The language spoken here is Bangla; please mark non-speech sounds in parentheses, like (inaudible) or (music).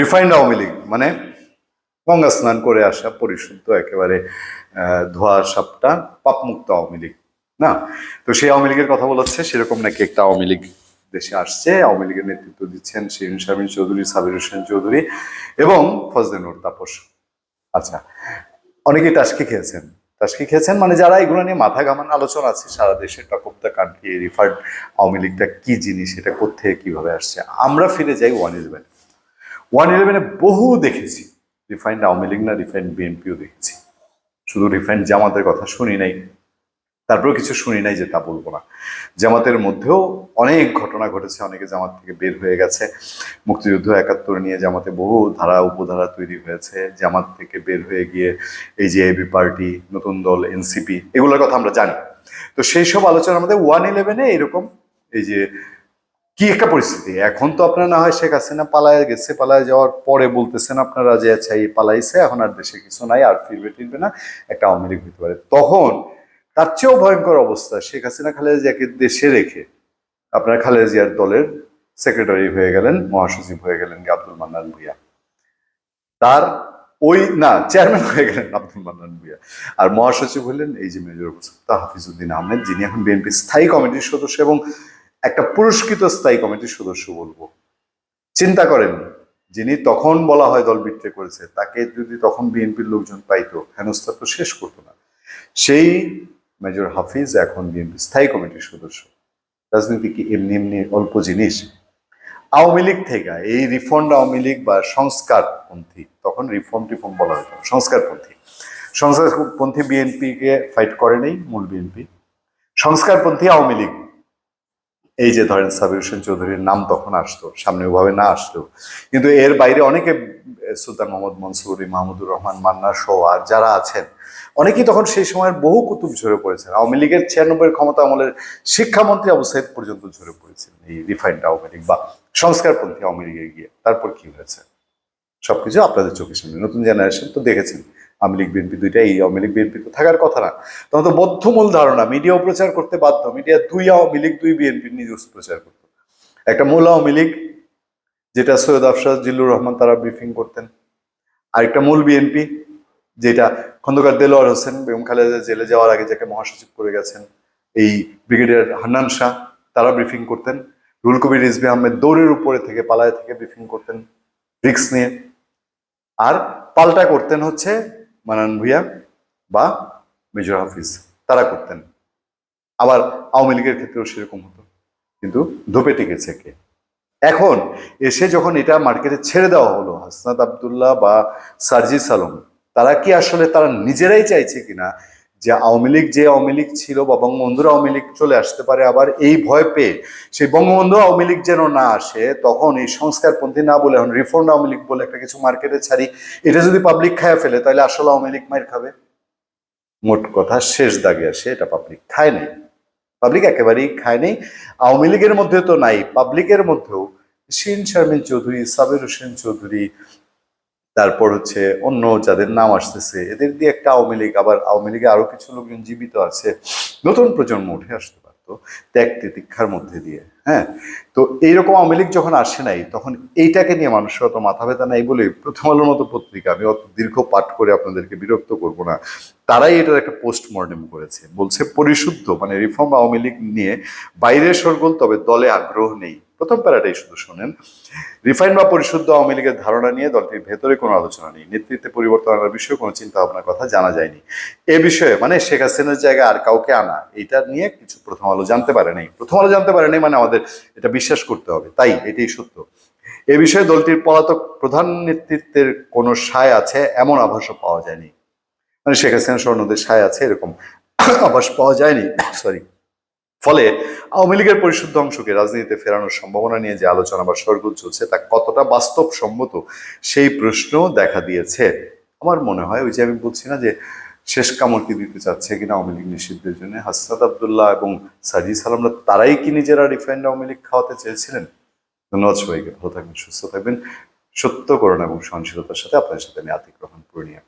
রিফাইন্ড আওয়ামী লীগ মানে গঙ্গা স্নান করে আসা পরিশুদ্ধ, একেবারে ধোয়া সাপটা, পাপমুক্ত আওয়ামী লীগ, না? তো সেই আওয়ামী লীগের কথা বলাচ্ছে সেরকম নাকি একটা আওয়ামী লীগ দেশে আসছে, আওয়ামী লীগের নেতৃত্ব দিচ্ছেন শিরিন শারমিন চৌধুরী, সাবির হোসেন চৌধুরী এবং ফজলেনুর তাপস। আচ্ছা অনেকেই টাস্কি খেয়েছেন। টাস্কি খেয়েছেন মানে যারা এগুলো নিয়ে মাথা ঘামান আলোচনা আছে, সারা দেশে talk of the country referred Awami লীগটা কি জিনিস, এটা কোথেকে কীভাবে আসছে? আমরা ফিরে যাই ওয়ান ইলেভেন। ওয়ান ইলেভেনে বহু দেখেছি। রিফাইন্ড আওয়ামী লীগ না, রিফাইন্ড বিএনপিও দেখেছি। শুধু রিফাইন্ড জামাতের কথা শুনি নাই, তারপরেও কিছু শুনি নাই যে তা বলব না। জামাতের মধ্যেও অনেক ঘটনা ঘটেছে, অনেকে জামাত থেকে বের হয়ে গেছে। মুক্তিযুদ্ধ একাত্তর নিয়ে জামাতে বহু ধারা, উপধারা তৈরি হয়েছে। জামাত থেকে বের হয়ে গিয়ে এই যে এবি পার্টি, নতুন দল এনসিপি এগুলোর কথা আমরা জানি। তো সেই সব আলোচনার মধ্যে ওয়ান ইলেভেনে এরকম এই যে কি একটা পরিস্থিতি? এখন তো আপনার না হয় শেখ হাসিনা পালায় গেছে, পালায় যাওয়ার পরে বলতেছেন আপনারা যে আচ্ছা এই পালাইছে, এখন আর দেশে কিছু নাই, আর ফিরবে টিরবে না, একটা আওয়ামী লীগ হতে পারে। তখন তার চেয়েও ভয়ঙ্কর অবস্থা, শেখ হাসিনা খালেদা জিয়াকে দেশে রেখে আপনার খালেদা জিয়ার দলের সেক্রেটারি হয়ে গেলেন, মহাসচিব হয়ে গেলেন আব্দুল মান্নান ভুইয়া। তার ওই, না, চেয়ারম্যান হয়ে গেলেন আব্দুল মান্নান ভুইয়া। আর মহাসচিব হলেন এই যে মেজর মুস্তা হাফিজুদ্দিন আহমেদ, যিনি এখন বিএনপি স্থায়ী কমিটির সদস্য এবং একটা পুরস্কৃত স্থায়ী কমিটির সদস্য বলব। চিন্তা করেন, যিনি তখন বলা হয় দল বিট্রে করেছে, তাকে যদি তখন বিএনপির লোকজন পাইতো, হেনস্থা তো শেষ করতো না। সেই মেজর হাফিজ এখন বিএনপি স্থায়ী কমিটির সদস্য। রাজনীতি কি এমনি এমনি অল্প জিনিস? আওয়ামী লীগ থেকে, এই রিফন্ড আওয়ামী লীগ বা সংস্কারপন্থী, তখন রিফর্ম টিফর্ম বলা হতো, সংস্কারপন্থী। সংস্কারপন্থী বিএনপিকে ফাইট করে নেই, মূল বিএনপি। সংস্কারপন্থী আওয়ামী লীগ। এই যে ধরেন সাবির হোসেন চৌধুরীর নাম তখন আসতো, সামনে ওভাবে না আসতো কিন্তু এর বাইরে অনেকে সুলতান মোহাম্মদ মনসুরি, মাহমুদুর রহমান, মান্না সহ আর যারা আছেন, অনেকেই তখন সেই সময়ের বহু কুতুব ঝরে পড়েছেন। আওয়ামী লীগের ছিয়ানব্বই ক্ষমতা আমলের শিক্ষামন্ত্রী আবু সাইদ পর্যন্ত ঝরে পড়েছেন এই রিফাইন্ড আওয়ামী লীগ বা সংস্কারপন্থী আওয়ামী লীগে গিয়ে। তারপর কি হয়েছে? সবকিছু আপনাদের চোখের সামনে। নতুন জেনারেশন তো দেখেছেন। আওয়ামী লীগ, বিএনপি দুইটা এই আওয়ামী লীগ বিএনপি তো থাকার কথা না। তখন বদ্ধমূল ধারণা, মিডিয়াও প্রচার করতে বাধ্য। মিডিয়া দুই আওয়ামী লীগ, দুই বিএনপির নিউজ প্রচার করতো। একটা মূল আওয়ামী লীগ, যেটা সৈয়দ আফসাদ জিল্লুর রহমান তারা ব্রিফিং করতেন। আরেকটা মূল বিএনপি, যেটা খন্দকার দেলোয়ার হোসেন, বেগম খালেদা জেলে যাওয়ার আগে যাকে মহাসচিব করে গেছেন, এই ব্রিগেডিয়ার হান্নান শাহ, তারা ব্রিফিং করতেন। রুল কবির, রিজভি আহমেদ দৌড়ের উপরে থেকে, পালায় থেকে ব্রিফিং করতেন রিক্স নিয়ে। আর পাল্টা করতেন হচ্ছে মানান ভুইয়া বা মেজর হাফিজ, তারা করতেন। আবার আওয়ামী লীগের ক্ষেত্রেও সেরকম হতো। কিন্তু ধোপে টিকেছে কে এখন এসে যখন এটা মার্কেটে ছেড়ে দেওয়া হলো, হাসনাত আবদুল্লাহ বা সার্জিস আলম, তারা কি আসলে তারা নিজেরাই চাইছে কিনা যে আওয়ামী লীগ, যে আওয়ামী লীগ ছিল বা বঙ্গবন্ধুর আওয়ামী লীগ চলে আসতে পারে, আবার এই ভয় পেয়ে সেই বঙ্গবন্ধু আওয়ামী লীগ যেন না আসে, তখন এই সংস্কারপন্থী না বলে, এখন রিফর্ম আওয়ামী লীগ বলে একটা কিছু মার্কেটে ছাড়ি, এটা যদি পাবলিক খায় ফেলে, তাহলে আসলে আওয়ামী লীগ মায়ের খাবে? মোট কথা শেষ দাগে আসে, এটা পাবলিক খায় নাই। পাবলিক একেবারেই খায় নাই। আওয়ামী লীগের মধ্যে তো নাই পাবলিকের মধ্যেও শিন শারমিন চৌধুরী, সাবির হোসেন চৌধুরী তারপর হচ্ছে অন্য যাদের নাম আসতেছে, এদের দিয়ে একটা আওয়ামী লীগ, আবার আওয়ামী লীগে আরও কিছু লোকজন জীবিত আছে। নতুন প্রজন্ম উঠে আসতে পারতো ত্যাগ তিতিক্ষার মধ্যে দিয়ে হ্যাঁ? তো এইরকম আওয়ামী লীগ যখন আসে নাই, তখন এইটাকে নিয়ে মানুষের অত মাথা ব্যথা নাই বলে প্রথম আলোর মতো পত্রিকা, আমি অত দীর্ঘ পাঠ করে আপনাদেরকে বিরক্ত করব না। তারাই এটার একটা পোস্ট পোস্টমর্টেম করেছে। বলছে পরিশুদ্ধ মানে রিফর্ম আওয়ামী লীগ নিয়ে বাইরে সরগোল, তবে দলে আগ্রহ নেই। প্রথম প্যারাটাই শুধু শোনেন। রিফাইন বা পরিশুদ্ধ আওয়ামী লীগের ধারণা নিয়ে দলটির ভেতরে কোনো আলোচনা নেই। নেতৃত্বে পরিবর্তন আনার বিষয়ে কোনো চিন্তা ভাবনার কথা জানা যায়নি। এ বিষয়ে মানে শেখ হাসিনার জায়গায় আর কাউকে আনা, এটা নিয়ে কিছু প্রথম আলো জানতে পারে নাই। প্রথম আলো জানতে পারে নাই মানে আমাদের এটা বিশ্বাস করতে হবে। তাই এটাই সত্য। এ বিষয়ে দলটির পলাতক প্রধান নেতৃত্বের কোনো সায় আছে এমন আভাসও পাওয়া যায়নি। মানে শেখ হাসিনা স্বর্ণদের সায় আছে এরকম আভাস পাওয়া যায়নি। (coughs) সরি ফলে আওয়ামী লীগের পরিশুদ্ধ অংশকে রাজনীতিতে ফেরানোর সম্ভাবনা নিয়ে যে আলোচনা বা সরগোল চলছে, তা কতটা বাস্তবসম্মত সেই প্রশ্ন দেখা দিয়েছে। আমার মনে হয় ওই যে আমি বলছি না যে শেষ কামড় কি দিতে চাচ্ছে কিনা আওয়ামী লীগ নিষিদ্ধের জন্য, হাসনাত আবদুল্লাহ এবং সাজি সালামরা তারাই কি নিজেরা রিফাইন্ড আওয়ামী লীগ খাওয়াতে চেয়েছিলেন? ধন্যবাদ সবাইকে, ভালো থাকবেন, সুস্থ থাকবেন, সত্য করোনা এবং সহনশীলতার সাথে আপনাদের সাথে আমি আতিক রহমান পূর্ণিয়া।